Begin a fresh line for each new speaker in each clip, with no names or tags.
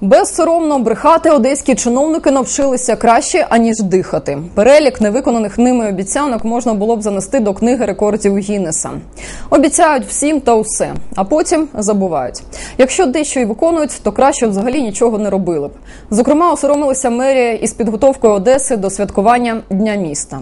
Безсоромно брехати одеські чиновники навчилися краще аніж дихати. Перелік невиконаних ними обіцянок можна було б занести до книги рекордів Гіннеса. Обіцяють всім та усе, а потім забувають. Якщо дещо і виконують, то краще взагалі нічого не робили б. Зокрема, осоромилася мерія із підготовкою Одеси до святкування Дня міста.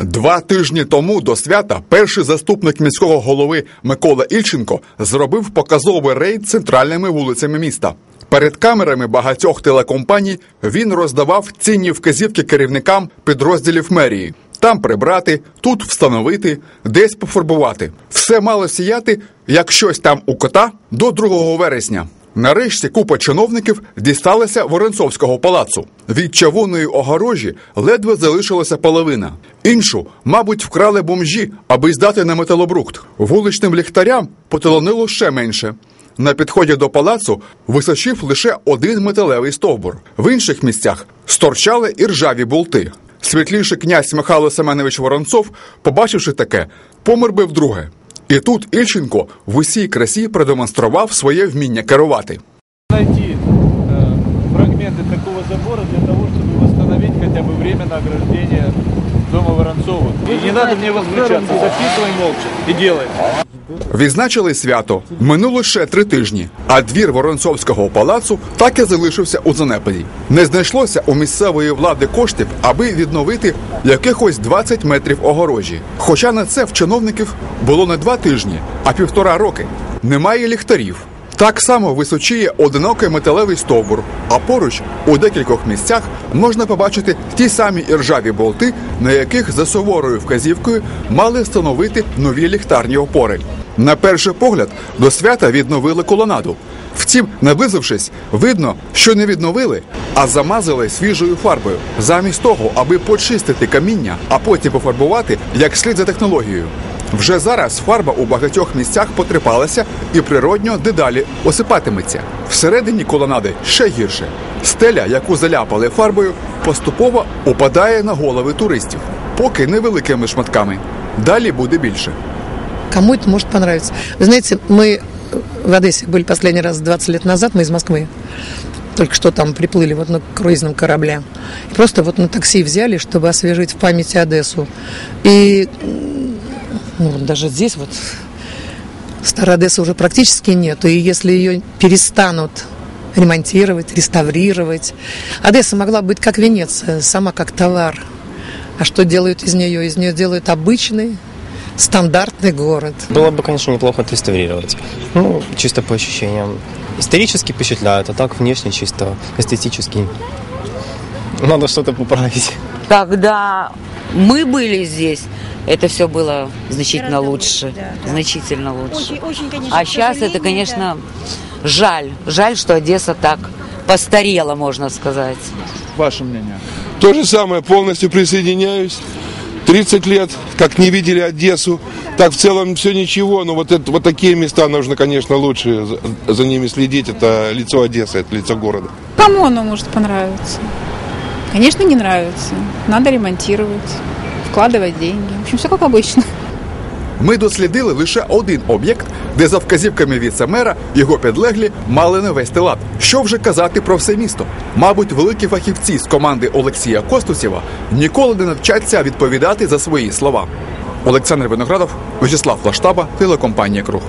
Два тижні тому до свята перший заступник міського голови Микола Ільченко зробив показовий рейд центральними вулицями міста. Перед камерами багатьох телекомпаній він роздавав цінні вказівки керівникам підрозділів мерії. Там прибрати, тут встановити, десь пофарбувати. Все мало сіяти, як щось там у кота до 2 вересня. Нарешті купа чиновників дісталася Воронцовського палацу. Від чавунної огорожі ледве залишилася половина. Іншу, мабуть, вкрали бомжі, аби здати на металобрухт. Вуличним ліхтарям потолонило ще менше. На підході до палацу височив лише один металевий стовбур. В інших місцях сторчали і ржаві болти. Світліший князь Михайло Семенович Воронцов, побачивши таке, помер би вдруге. І тут Ільченко в усій красі продемонстрував своє вміння керувати.
найти э, фрагменты такого забора для того, чтобы восстановить хотя бы временное ограждение дома Воронцова. И не надо мне возмущаться, записывай молча и делай.
Відзначили свято. Минуло ще три тижні, а двір Воронцовського палацу так і залишився у занепаді. Не знайшлося у місцевої влади коштів, аби відновити якихось 20 метрів огорожі. Хоча на це в чиновників було не два тижні, а півтора роки. Немає ліхтарів. Так само височіє одинокий металевий стовбур, а поруч у декількох місцях можна побачити ті самі іржаві болти, на яких за суворою вказівкою мали встановити нові ліхтарні опори. На перший погляд до свята відновили колонаду. Втім, наблизившись, видно, що не відновили, а замазали свіжою фарбою, замість того, аби почистити каміння, а потім пофарбувати як слід за технологією. Вже зараз фарба у багатьох місцях потріпалася і природньо дедалі осипатиметься. Всередині колонади ще гірше. Стеля, яку заляпали фарбою, поступово опадає на голови туристів, поки невеликими шматками. Далі буде більше.
Кому это может понравиться? Вы знаете, мы в Одессе были последний раз 20 лет назад, мы из Москвы. Только что там приплыли вот на круизном корабле. И просто вот на такси взяли, чтобы освежить в памяти Одессу. И м, ну, вот даже здесь вот старой Одессы уже практически нету. И если ее перестанут ремонтировать, реставрировать, Одесса могла быть как Венеция, сама как товар. А что делают из нее? Из нее делают обычный, стандартный город.
Было бы, конечно, неплохо отреставрировать. Ну, чисто по ощущениям. Исторически впечатляет, а так внешне чисто эстетически. Надо что-то поправить.
Когда мы были здесь, это все было значительно лучше. Значительно лучше.
Очень, очень, конечно,
А сейчас это, конечно, жаль. Жаль, что Одесса так постарела, можно сказать.
Ваше мнение?
То же самое, полностью присоединяюсь. 30 лет, как не видели Одессу, так в целом все ничего, но вот, это, вот такие места нужно, конечно, лучше за, за ними следить. Это лицо Одессы, это лицо города.
Кому оно может понравиться? Конечно, не нравится. Надо ремонтировать, вкладывать деньги. В общем, все как обычно.
Ми дослідили лише один об'єкт, де за вказівками віце-мера його підлеглі мали навести лад. Що вже казати про все місто? Мабуть, великі фахівці з команди Олексія Костусєва ніколи не навчаться відповідати за свої слова. Олександр Виноградов, Вячеслав Лаштаба, телекомпанія Круг.